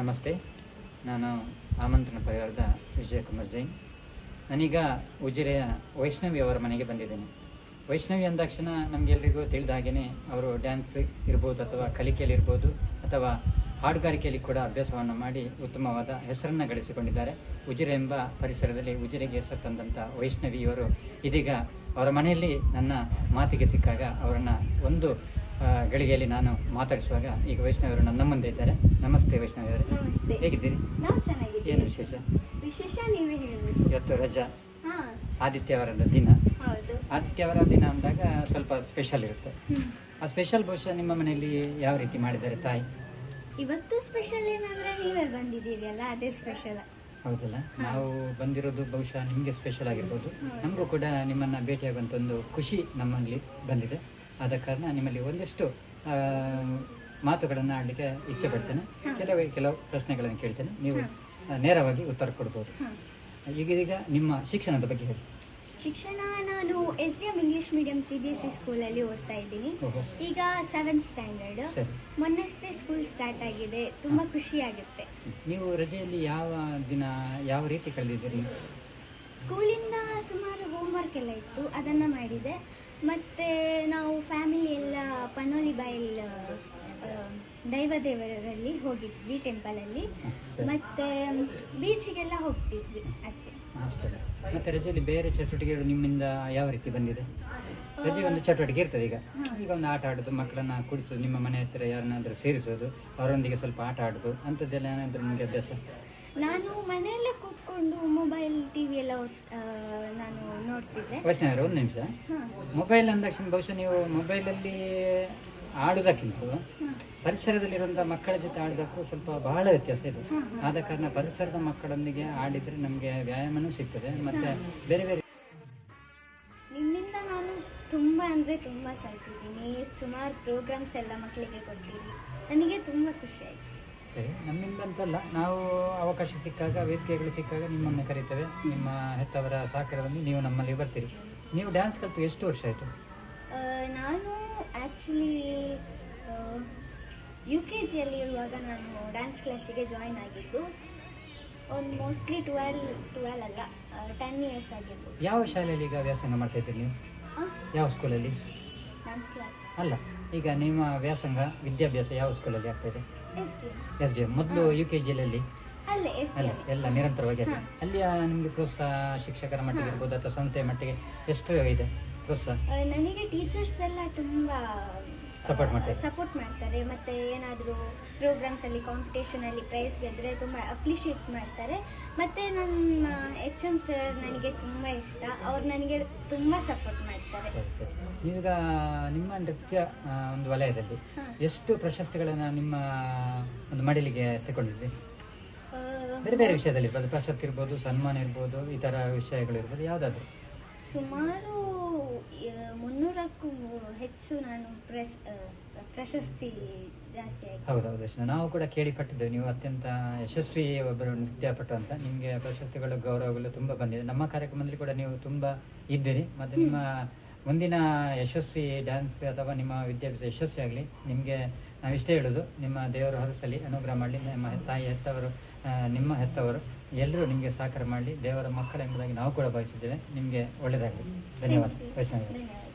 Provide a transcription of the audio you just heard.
ನಮಸ್ತೆ. ನಾನು ಆಮಂತ್ರಣ ಪರಿವಾರದ ವಿಜಯಕುಮಾರ್ ಜೈನ್. ನಾನೀಗ ಉಜಿರೆಯ ವೈಷ್ಣವಿ ಅವರ ಮನೆಗೆ ಬಂದಿದ್ದೇನೆ. ವೈಷ್ಣವಿ ಅಂದಾಕ್ಷಣ ನಮಗೆಲ್ಲರಿಗೂ ತಿಳಿದ ಹಾಗೆಯೇ ಅವರು ಡ್ಯಾನ್ಸ್ ಇರ್ಬೋದು ಅಥವಾ ಕಲಿಕೆಯಲ್ಲಿ ಇರ್ಬೋದು ಅಥವಾ ಹಾಡುಗಾರಿಕೆಯಲ್ಲಿ ಕೂಡ ಅಭ್ಯಾಸವನ್ನು ಮಾಡಿ ಉತ್ತಮವಾದ ಹೆಸರನ್ನು ಗಳಿಸಿಕೊಂಡಿದ್ದಾರೆ. ಉಜಿರೆ ಎಂಬ ಪರಿಸರದಲ್ಲಿ ಉಜಿರೆಗೆ ಹೆಸರು ತಂದಂಥ ವೈಷ್ಣವಿ ಇವರು ಇದೀಗ ಅವರ ಮನೆಯಲ್ಲಿ ನನ್ನ ಮಾತಿಗೆ ಸಿಕ್ಕಾಗ ಅವರನ್ನು ಒಂದು ಗಳಿಗೆಯಲ್ಲಿ ನಾನು ಮಾತಾಡಿಸುವಾಗ ಈಗ ವೈಷ್ಣವಿ ಅವರು ನನ್ನ ಮುಂದೆ ಇದ್ದಾರೆ. ನಮಸ್ತೆ ವೈಷ್ಣವಿ ಅವರೇ. ನಮಸ್ತೆ. ಹೇಗಿದ್ದೀರಿ? ನಾವು ಚೆನ್ನಾಗಿದ್ದೀವಿ. ಏನು ವಿಶೇಷ? ವಿಶೇಷ ನೀವೇ ಹೇಳಬೇಕು. ಇವತ್ತು ರಜಾ. ಹಾ. ಆದಿತ್ಯವಾರದ ದಿನ. ಹೌದು. ಆದಿತ್ಯವಾರ ದಿನ ಅಂದಾಗ ಸ್ವಲ್ಪ ಸ್ಪೆಷಲ್ ಇರುತ್ತೆ. ಆ ಸ್ಪೆಷಲ್ ಬಹುಶಃ ನಿಮ್ಮ ಮನೆಯಲ್ಲಿ ಯಾವ ರೀತಿ ಮಾಡಿದ್ದಾರೆ ತಾಯಿ? ಇವತ್ತು ಸ್ಪೆಷಲ್ ಏನಂದ್ರೆ ನೀವೇ ಬಂದಿದ್ದೀರಿ ಅಲ್ಲ ಅದೇ ಸ್ಪೆಷಲ್ ಹೌದಲ್ಲ? ನಾವು ಬಂದಿರೋದು ಬಹುಶಃ ನಿಮಗೆ ಸ್ಪೆಷಲ್ ಆಗಿರ್ಬೋದು. ನಮಗೂ ಕೂಡ ನಿಮ್ಮನ್ನ ಭೇಟಿಯಾಗುವಂಥ ಒಂದು ಖುಷಿ ನಮ್ಮಲ್ಲಿ ಬಂದಿದೆ. ಆದ ಕಾರಣ ನಿಮ್ಮಲ್ಲಿ ಒಂದಿಷ್ಟು ಮಾತುಗಳನ್ನು ಆಡಲಿಕ್ಕೆ ಇಚ್ಛೆ ಪಡ್ತೇನೆ. ಕೆಲವೇ ಕೆಲವು ಪ್ರಶ್ನೆಗಳನ್ನು ಕೇಳ್ತೇನೆ. ನೀವು ನೇರವಾಗಿ ಉತ್ತರ ಕೊಡ್ಬೋದು. ಈಗೀಗ ನಿಮ್ಮ ಶಿಕ್ಷಣದ ಬಗ್ಗೆ ಹೇಳಿ. ಶಿಕ್ಷಣ ನಾನು S D M English medium C B S C ಸ್ಕೂಲಲ್ಲಿ ಓದ್ತಾ ಇದ್ದೀನಿ. ಈಗ ಸೆವೆಂತ್ ಸ್ಟ್ಯಾಂಡರ್ಡ್ ಮೊನ್ನಷ್ಟೇ ಸ್ಕೂಲ್ ಸ್ಟಾರ್ಟ್ ಆಗಿದೆ. ತುಂಬಾ ಖುಷಿ ಆಗುತ್ತೆ ನೀವು ರಜೆಯಲ್ಲಿ ಯಾವ ದಿನ ಯಾವ ರೀತಿ ಕಳೆದಿದ್ದೀರಿ? ಸ್ಕೂಲಿಂದ ಸುಮಾರು ಹೋಮ್ವರ್ಕ್ ಎಲ್ಲ ಇತ್ತು. ಅದನ್ನ ಮಾಡಿದೆ. ಮತ್ತೆ ನಾವು ಫ್ಯಾಮಿಲಿ ಎಲ್ಲ ಪನೋಲಿ ಬೈಲ್ ದೈವ ದೇವರಲ್ಲಿ ಹೋಗಿದ್ವಿ ಟೆಂಪಲಲ್ಲಿ ಟೆಂಪಲ್ ಸರಿ. ಮತ್ತೆ ಬೀಚಿಗೆಲ್ಲ ಹೋಗ್ತಿದ್ವಿ ಅಷ್ಟೇ. ಅಷ್ಟೇ. ಮತ್ತೆ ರಜೆಯಲ್ಲಿ ಬೇರೆ ಚಟುವಟಿಕೆಗಳು ನಿಮ್ಮಿಂದ ಯಾವ ರೀತಿ ಬಂದಿದೆ? ರಜೆ ಒಂದು ಚಟುವಟಿಕೆ ಇರ್ತದೆ ಈಗ. ಈಗ ಒಂದು ಆಟ ಆಡೋದು ಮಕ್ಕಳನ್ನ ಕುಡಿಸೋದು ನಿಮ್ಮ ಮನೆ ಹತ್ತಿರ ಯಾರನ್ನಾದ್ರೂ ಸೇರಿಸೋದು ಅವರೊಂದಿಗೆ ಸ್ವಲ್ಪ ಆಟ ಆಡೋದು ಅಂಥದ್ದೆಲ್ಲ ಏನಾದ್ರೂ ನಿಮಗೆ ಅಭ್ಯಾಸ? ನಾನು ಮನೆಯಲ್ಲೇ ಕೂತ್ಕೊಂಡು ಮೊಬೈಲ್ ಟಿವಿ ಎಲ್ಲ ನಾನು ನೋಡ್ತಿದ್ದೆ. ವೈಷ್ಣವರೇ ಒಂದು ನಿಮಿಷ. ಮೊಬೈಲ್ ಮೊಬೈಲ್ ಅಂದಾಕ್ಷಣ ಬಹುಶಃ ನೀವು ಮೊಬೈಲಲ್ಲಿ ಆಡೋದಕ್ಕಿಂತ ಪರಿಸರದಲ್ಲಿರುವಂತಹ ಪರಿಸರದಲ್ಲಿರುವಂಥ ಮಕ್ಕಳ ಜೊತೆ ಆಡೋದಕ್ಕೂ ಸ್ವಲ್ಪ ಬಹಳ ವ್ಯತ್ಯಾಸ ಇದೆ. ಆದ ಕಾರಣ ಪರಿಸರದ ಮಕ್ಕಳೊಂದಿಗೆ ಆಡಿದ್ರೆ ನಮಗೆ ವ್ಯಾಯಾಮನೂ ಸಿಗ್ತದೆ. ಮತ್ತೆ ಬೇರೆ ಬೇರೆ ನಿಮ್ಮಿಂದ ನಾನು ತುಂಬಾ ಅಂದ್ರೆ ತುಂಬಾ ಕಲ್ತಿದ್ದೀನಿ. ಸುಮಾರು ಪ್ರೋಗ್ರಾಮ್ಸ್ ಎಲ್ಲ ಮಕ್ಕಳಿಗೆ ಕೊಟ್ಟಿದ್ದೀನಿ ನನಗೆ ತುಂಬಾ ಖುಷಿ ಆಯ್ತು. ಸರಿ ನಮ್ಮಿಂದ ಅಂತಲ್ಲ ನಾವು ಅವಕಾಶ ಸಿಕ್ಕಾಗ ವೇದಿಕೆಗಳು ಸಿಕ್ಕಾಗ ನಿಮ್ಮನ್ನು ಕರೀತೇವೆ. ನಿಮ್ಮ ಹೆತ್ತವರ ಸಹಕಾರವನ್ನು ನೀವು ನಮ್ಮಲ್ಲಿ ಬರ್ತೀರಿ. ನೀವು ಡ್ಯಾನ್ಸ್ ಕಲಿತು ಎಷ್ಟು ವರ್ಷ ಆಯಿತು? ನಾನು ಆ್ಯಕ್ಚುಲಿ ಯು ಕೆ ಜಿಯಲ್ಲಿ ಇರುವಾಗ ನಾನು ಡ್ಯಾನ್ಸ್ ಕ್ಲಾಸಿಗೆ ಜಾಯಿನ್ ಆಗಿದ್ದು ಒಂದು ಮೋಸ್ಟ್ಲಿ ಟ್ವೆಲ್ ಟ್ವೆಲ್ ಅಲ್ಲ ಟೆನ್ ಇಯರ್ಸ್ ಆಗಿರ್ಬೋದು. ಯಾವ ಶಾಲೆಯಲ್ಲಿ ಈಗ ವ್ಯಾಸಂಗ ಮಾಡ್ತಾ ಇದ್ದೀರಿ ನೀವು? ಯಾವ ಸ್ಕೂಲಲ್ಲಿ ಡ್ಯಾನ್ಸ್ ಕ್ಲಾಸ್ ಅಲ್ಲ ಈಗ ನಿಮ್ಮ ವ್ಯಾಸಂಗ ವಿದ್ಯಾಭ್ಯಾಸ ಯಾವ ಸ್ಕೂಲಲ್ಲಿ ಆಗ್ತಾ ಇದೆ? ಎಸ್ ಡಿ ಮೊದಲು ಯು ಕೆ ಜಿಯಲ್ಲಿ ಅಲ್ಲೇ ಎಸ್ ಡಿ ಅಲ್ಲ ಎಲ್ಲ ನಿರಂತರವಾಗಿ ಅಲ್ಲಿ. ಅಲ್ಲಿಯ ನಿಮಗೆ ಪ್ರೋತ್ಸಾಹ ಶಿಕ್ಷಕರ ಮಟ್ಟಿಗೆ. ಇರ್ಬೋದು ಅಥವಾ ಸಂಸ್ಥೆಯ ಮಟ್ಟಿಗೆ ಎಷ್ಟು ಇದೆ? ನನಗೆ ಟೀಚರ್ಸ್ ಎಲ್ಲ ತುಂಬಾ ಸಪೋರ್ಟ್ ಮಾಡ್ತಾರೆ. ಸಪೋರ್ಟ್ ಮಾಡ್ತಾರೆ. ಮತ್ತೆ ಏನಾದರೂ ಪ್ರೋಗ್ರಾಮ್ಸ್ ಅಲ್ಲಿ ಕಾಂಪಿಟೇಷನ್ ಅಲ್ಲಿ ಪ್ರೈಸ್ ಗೆದ್ರೆ ತುಂಬಾ ಅಪ್ರಿಷಿಯೇಟ್ ಮಾಡ್ತಾರೆ. ಮತ್ತೆ ನನ್ನ ಎಚ್ ಎಂ ಸರ್ ನನಗೆ ತುಂಬಾ ಇಷ್ಟ. ಅವ್ರು ನನಗೆ ತುಂಬಾ ಸಪೋರ್ಟ್ ಮಾಡ್ತಾರೆ. ಈಗ ನಿಮ್ಮ ನೃತ್ಯ ಒಂದು ವಲಯದಲ್ಲಿ ಎಷ್ಟು ಪ್ರಶಸ್ತಿಗಳನ್ನ ನಿಮ್ಮ ಒಂದು ಮಡಿಲಿಗೆ ತಗೊಂಡಿದ್ರಿ ಬೇರೆ ಬೇರೆ ವಿಷಯದಲ್ಲಿ ಪ್ರಶಸ್ತಿ ಇರ್ಬೋದು ಸನ್ಮಾನ ಇರ್ಬೋದು ಈ ತರ ವಿಷಯಗಳು ಇರ್ಬೋದು ಯಾವ್ದಾದ್ರು. ಸುಮಾರು ಮುನ್ನೂರಕ್ಕೂ ಹೆಚ್ಚು ನಾನು ಪ್ರೆಸ್ ಪ್ರಶಸ್ತಿ ಜಾಸ್ತಿ ಹೌದು ಹೌದೌದು ನಾವು ಕೂಡ ಕೇಳಿಪಟ್ಟಿದ್ದೇವೆ. ನೀವು ಅತ್ಯಂತ ಯಶಸ್ವಿ ಒಬ್ಬರು ನೃತ್ಯಪಟು ಅಂತ. ನಿಮಗೆ ಪ್ರಶಸ್ತಿಗಳು, ಗೌರವಗಳು ತುಂಬಾ ಬಂದಿದೆ. ನಮ್ಮ ಕಾರ್ಯಕ್ರಮದಲ್ಲಿ ಕೂಡ ನೀವು ತುಂಬಾ ಇದ್ದೀರಿ. ಮತ್ತೆ ನಿಮ್ಮ ಮುಂದಿನ ಯಶಸ್ವಿ ಡ್ಯಾನ್ಸ್ ಅಥವಾ ನಿಮ್ಮ ವಿದ್ಯಾಭ್ಯಾಸ ಯಶಸ್ವಿ ಆಗಲಿ ನಿಮಗೆ ನಾವು ಇಷ್ಟೇ ಹೇಳೋದು. ನಿಮ್ಮ ದೇವರು ಹರಸಲಿ, ಅನುಗ್ರಹ ಮಾಡಲಿ. ನಿಮ್ಮ ತಾಯಿ ಹೆತ್ತವರು ನಿಮ್ಮ ಹೆತ್ತವರು ಎಲ್ಲರೂ ನಿಮಗೆ ಸಹಕಾರ ಮಾಡಲಿ ದೇವರ ಮಕ್ಕಳೆಂಬುದಾಗಿ ನಾವು ಕೂಡ ಭಾವಿಸಿದ್ದೇವೆ. ನಿಮಗೆ ಒಳ್ಳೆಯದಾಗಲಿ. ಧನ್ಯವಾದ. ವೈಷ್ಣವ